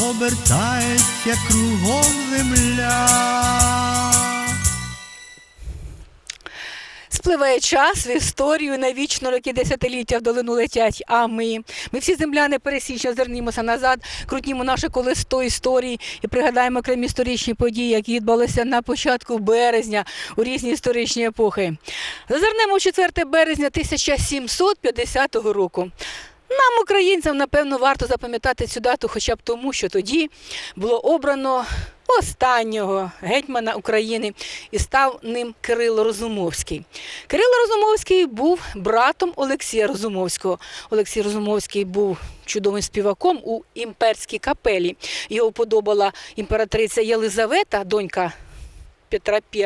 обертається кругом земля. Спливає час в історію, навічно роки десятиліття в долину летять. А ми, ми всі земляни пересічно зернімося назад, крутнімо наше колесо історії і пригадаємо окремі історичні події, які відбулися на початку березня у різні історичні епохи. Зазирнемо 4 березня 1750 року. Нам, українцям, напевно, варто запам'ятати цю дату, хоча б тому, що тоді було обрано останнього гетьмана України і став ним Кирило Розумовський. Кирило Розумовський був братом Олексія Розумовського. Олексій Розумовський був чудовим співаком у імперській капелі. Його вподобала імператриця Єлизавета, донька Петра І.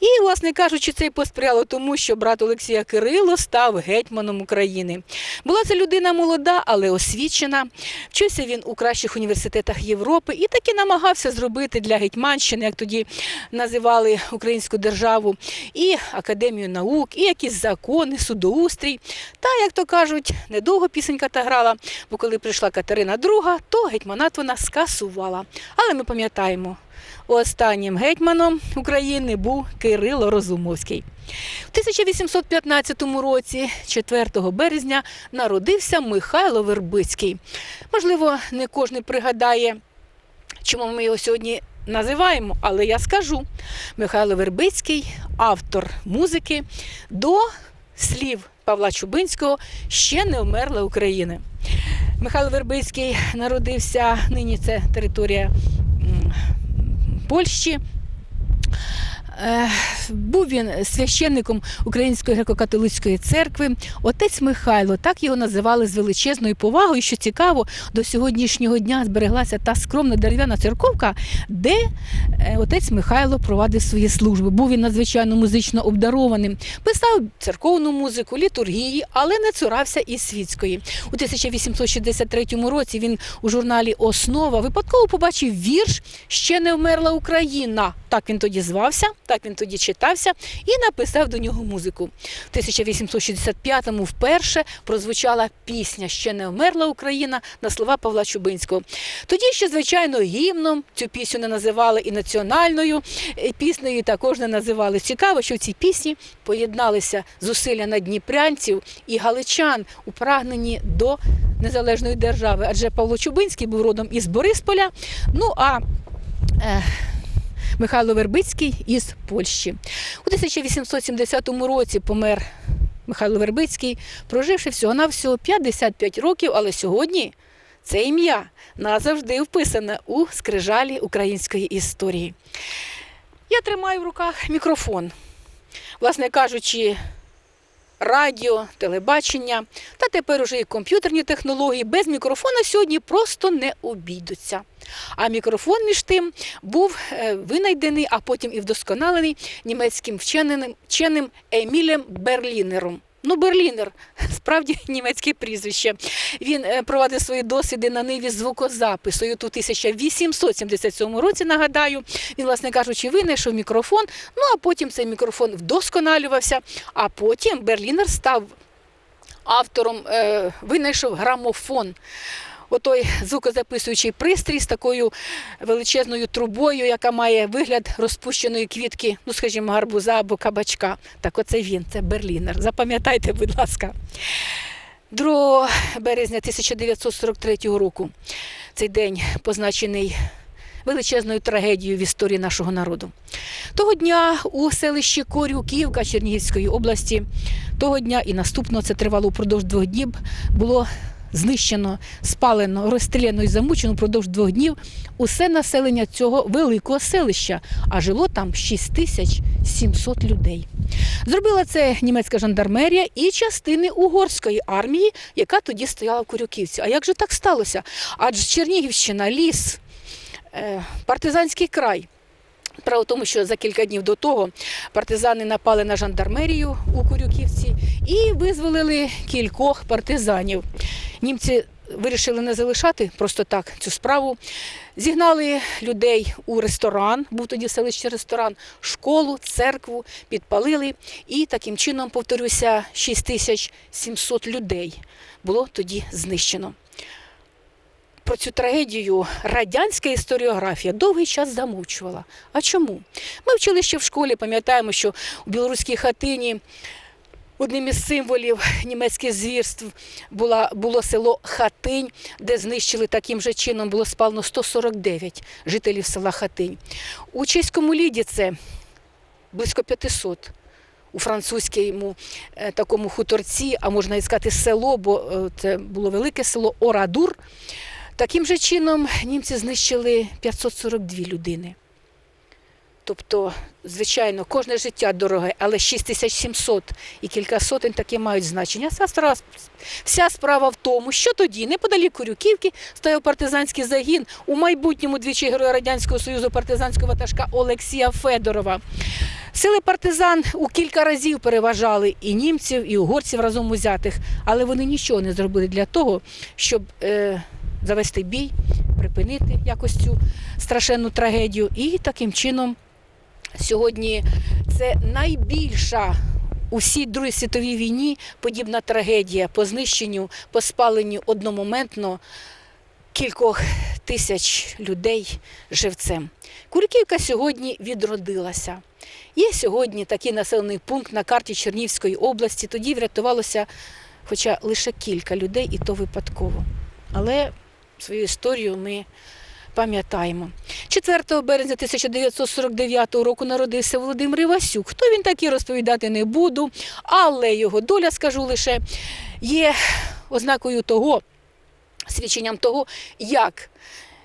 І, власне кажучи, це й посприяло тому, що брат Олексія Кирило став гетьманом України. Була це людина молода, але освічена. Вчився він у кращих університетах Європи і таки намагався зробити для Гетьманщини, як тоді називали українську державу, і академію наук, і якісь закони, судоустрій. Та, як то кажуть, недовго пісенька та грала, бо коли прийшла Катерина II, то гетьманат вона скасувала. Але ми пам'ятаємо, Останнім гетьманом України був Кирило Розумовський. У 1815 році, 4 березня, народився Михайло Вербицький. Можливо, не кожен пригадає, чому ми його сьогодні називаємо, але я скажу. Михайло Вербицький, автор музики до слів Павла Чубинського ще не вмерла Україна. Михайло Вербицький народився, нині це територія Польщі. Був він священником Української греко-католицької церкви. Отець Михайло, так його називали з величезною повагою. Що цікаво, до сьогоднішнього дня збереглася та скромна дерев'яна церковка, де е, отець Михайло провадив свої служби. Був він надзвичайно музично обдарованим, писав церковну музику, літургії, але не цурався і світської. У 1863 році він у журналі Основа випадково побачив вірш Ще не вмерла Україна. Так він тоді звався, так він тоді читався і написав до нього музику. В 1865-му вперше прозвучала пісня Ще не вмерла Україна на слова Павла Чубинського. Тоді ще, звичайно, гімном цю пісню не називали і національною піснею також не називали. Цікаво, що в цій пісні поєдналися зусилля надніпрянців і галичан у прагненні до незалежної держави. Адже Павло Чубинський був родом із Борисполя. Ну а е, Михайло Вербицький із Польщі. У 1870 році помер Михайло Вербицький, проживши всього-навсього 55 років, але сьогодні це ім'я назавжди вписане у скрижалі української історії. Я тримаю в руках мікрофон. Власне кажучи, радіо, телебачення та тепер уже і комп'ютерні технології без мікрофона сьогодні просто не обійдуться. А мікрофон між тим був е, винайдений, а потім і вдосконалений німецьким вченим, вченим Емілем Берлінером. Ну, Берлінер, справді німецьке прізвище. Він е, провадив свої досліди на ниві звукозапису. І от у 1877 році, нагадаю, він, власне кажучи, винайшов мікрофон. Ну а потім цей мікрофон вдосконалювався. А потім Берлінер став автором, е, винайшов грамофон. Отой звукозаписуючий пристрій з такою величезною трубою, яка має вигляд розпущеної квітки, ну, скажімо, гарбуза або кабачка. Так оце він, це Берлінер. Запам'ятайте, будь ласка. 2 березня 1943 року цей день позначений величезною трагедією в історії нашого народу. Того дня у селищі Корюківка Чернігівської області, того дня і наступного це тривало впродовж двох днів, було знищено, спалено, розстріляно і замучено впродовж двох днів усе населення цього великого селища, а жило там 6700 людей. Зробила це німецька жандармерія і частини угорської армії, яка тоді стояла в Курюківці. А як же так сталося? Адже Чернігівщина, ліс, е, партизанський край. Справа в тому, що за кілька днів до того партизани напали на жандармерію у Курюківці і визволили кількох партизанів. Німці вирішили не залишати просто так цю справу. Зігнали людей у ресторан, був тоді в селищі ресторан, школу, церкву, підпалили. І таким чином, повторюся, 6700 людей було тоді знищено. Про цю трагедію радянська історіографія довгий час замовчувала. А чому? Ми вчили ще в школі, пам'ятаємо, що у білоруській хатині одним із символів німецьких звірств була, було село Хатинь, де знищили таким же чином, було спалено 149 жителів села Хатинь. У чеському ліді це близько 500 у французькому е, такому хуторці, а можна і сказати село, бо е, це було велике село Орадур. Таким же чином німці знищили 542 людини. Тобто, звичайно, кожне життя дороге, але 6700 і кілька сотень таки мають значення. Вся справа, вся справа в тому, що тоді, неподалік Корюківки, стояв партизанський загін у майбутньому двічі героя Радянського Союзу партизанського ватажка Олексія Федорова. Сили партизан у кілька разів переважали і німців, і угорців разом узятих, але вони нічого не зробили для того, щоб е, завести бій, припинити якось цю страшенну трагедію. І таким чином сьогодні це найбільша у всій Другій світовій війні подібна трагедія по знищенню, по спаленню одномоментно кількох тисяч людей живцем. Курківка сьогодні відродилася. Є сьогодні такий населений пункт на карті Чернівської області. Тоді врятувалося хоча лише кілька людей, і то випадково. Але свою історію ми пам'ятаємо. 4 березня 1949 року народився Володимир Івасюк. Хто він такий, розповідати не буду, але його доля, скажу лише, є ознакою того, свідченням того, як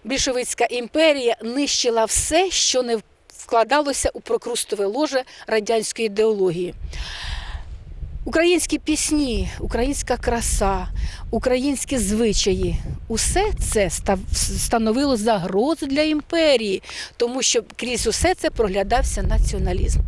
більшовицька імперія нищила все, що не вкладалося у прокрустове ложе радянської ідеології. Українські пісні, українська краса, українські звичаї усе це становило загрозу для імперії, тому що крізь усе це проглядався націоналізм.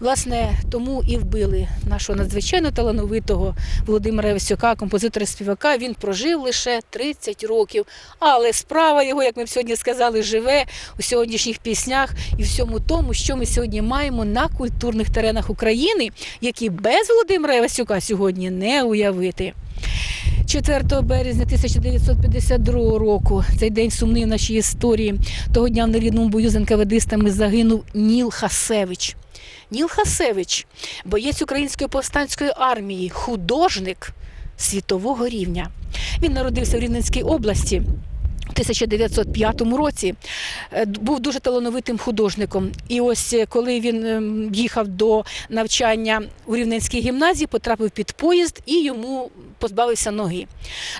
Власне, тому і вбили нашого надзвичайно талановитого Володимира Івасюка, композитора співака. Він прожив лише 30 років. Але справа його, як ми сьогодні сказали, живе у сьогоднішніх піснях і всьому тому, що ми сьогодні маємо на культурних теренах України, які без Володимира Івасюка сьогодні не уявити. 4 березня 1952 року, цей день сумний в нашій історії. Того дня в нерідному бою з НКВДистами загинув Ніл Хасевич. Ніл Хасевич, боєць української повстанської армії, художник світового рівня. Він народився в Рівненській області. У 1905 році Е, був дуже талановитим художником. І ось е, коли він ем, їхав до навчання у Рівненській гімназії, потрапив під поїзд і йому позбавився ноги.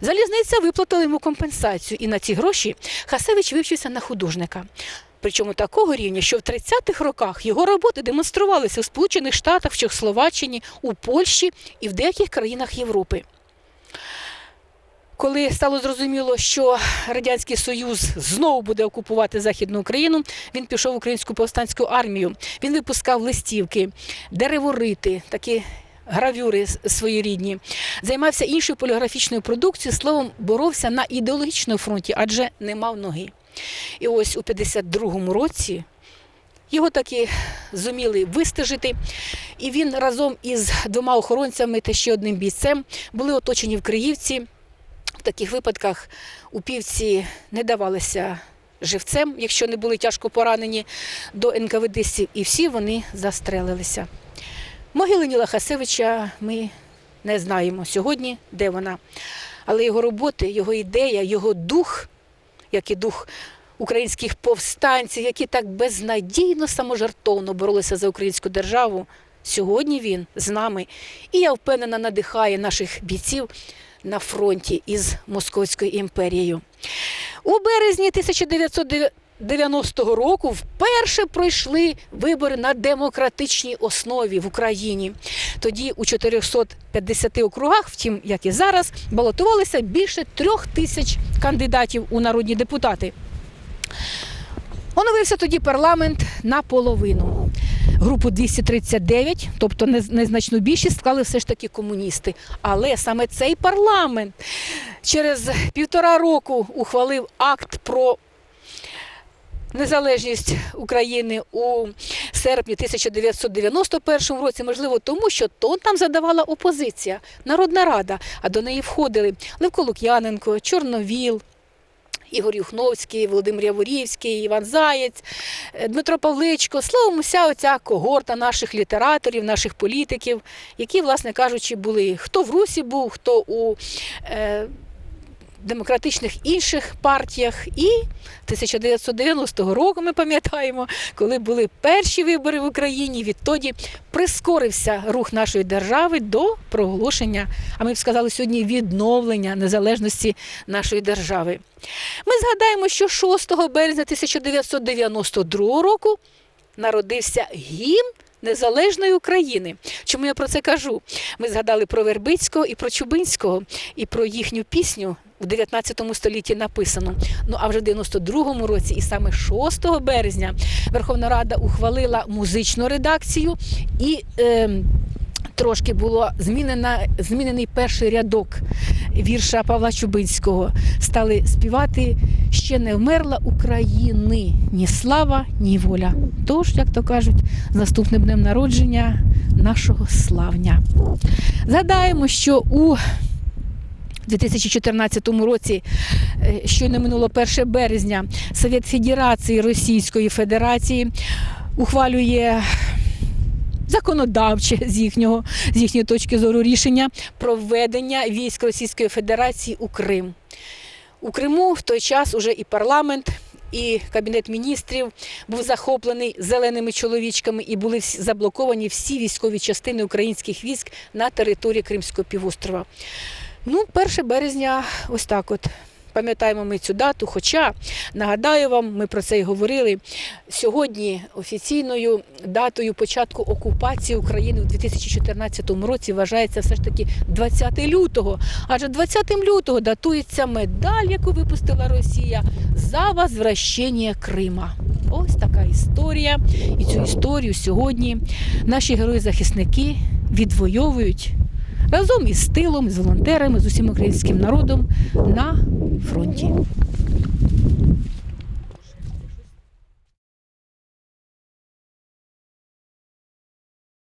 Залізниця виплатила йому компенсацію, і на ці гроші Хасевич вивчився на художника. Причому такого рівня, що в 30-х роках його роботи демонструвалися в Сполучених Штатах, в Чехословаччині, у Польщі і в деяких країнах Європи. Коли стало зрозуміло, що Радянський Союз знову буде окупувати Західну Україну, він пішов в українську повстанську армію. Він випускав листівки, дереворити, такі гравюри с- своєрідні. Займався іншою поліграфічною продукцією, словом, боровся на ідеологічному фронті, адже не мав ноги. І ось у 52-му році його таки зуміли вистежити, і він разом із двома охоронцями та ще одним бійцем були оточені в Криївці. В таких випадках упівці не давалися живцем, якщо не були тяжко поранені до НКВДстів, і всі вони застрелилися. Могили Ніла Хасевича ми не знаємо сьогодні, де вона. Але його роботи, його ідея, його дух, як і дух українських повстанців, які так безнадійно саможертовно боролися за українську державу, сьогодні він з нами. І я впевнена, надихає наших бійців на фронті із Московською імперією. У березні 1990 року вперше пройшли вибори на демократичній основі в Україні. Тоді у 450 округах, втім, як і зараз, балотувалися більше трьох тисяч кандидатів у народні депутати. Оновився тоді парламент наполовину. Групу 239, тобто нез- незначну більшість, склали все ж таки комуністи. Але саме цей парламент через півтора року ухвалив акт про незалежність України у серпні 1991 році, можливо, тому що то там задавала опозиція, Народна Рада, а до неї входили Левко Лук'яненко, Чорновіл. Ігор Юхновський, Володимир Яворівський, Іван Заєць, е, Дмитро Павличко, словом, уся оця когорта наших літераторів, наших політиків, які, власне кажучи, були. Хто в Русі був, хто у е, демократичних інших партіях. І 1990 року ми пам'ятаємо, коли були перші вибори в Україні, відтоді прискорився рух нашої держави до проголошення, а ми б сказали сьогодні відновлення незалежності нашої держави. Ми згадаємо, що 6 березня 1992 року народився гімн Незалежної України. Чому я про це кажу? Ми згадали про Вербицького і про Чубинського, і про їхню пісню в 19 столітті написану. Ну а вже в 92-му році, і саме 6 березня, Верховна Рада ухвалила музичну редакцію і. Е, Трошки було змінена, змінений перший рядок вірша Павла Чубинського. Стали співати ще не вмерла України, ні слава, ні воля. Тож, як то кажуть, наступним днем народження нашого славня. Згадаємо, що у 2014 році, е, щойно минуло 1 березня, Совет Федерації Російської Федерації ухвалює законодавче з їхнього з їхньої точки зору рішення про введення військ Російської Федерації у Крим. У Криму в той час уже і парламент, і кабінет міністрів був захоплений зеленими чоловічками, і були заблоковані всі військові частини українських військ на території Кримського півострова. Ну, 1 березня, ось так от. Пам'ятаємо ми цю дату. Хоча нагадаю вам, ми про це й говорили. Сьогодні офіційною датою початку окупації України у 2014 році вважається все ж таки 20 лютого. Адже 20 лютого датується медаль, яку випустила Росія за возвращення Крима. Ось така історія. І цю історію сьогодні наші герої-захисники відвоюють разом із тилом, з волонтерами, з усім українським народом на фронті.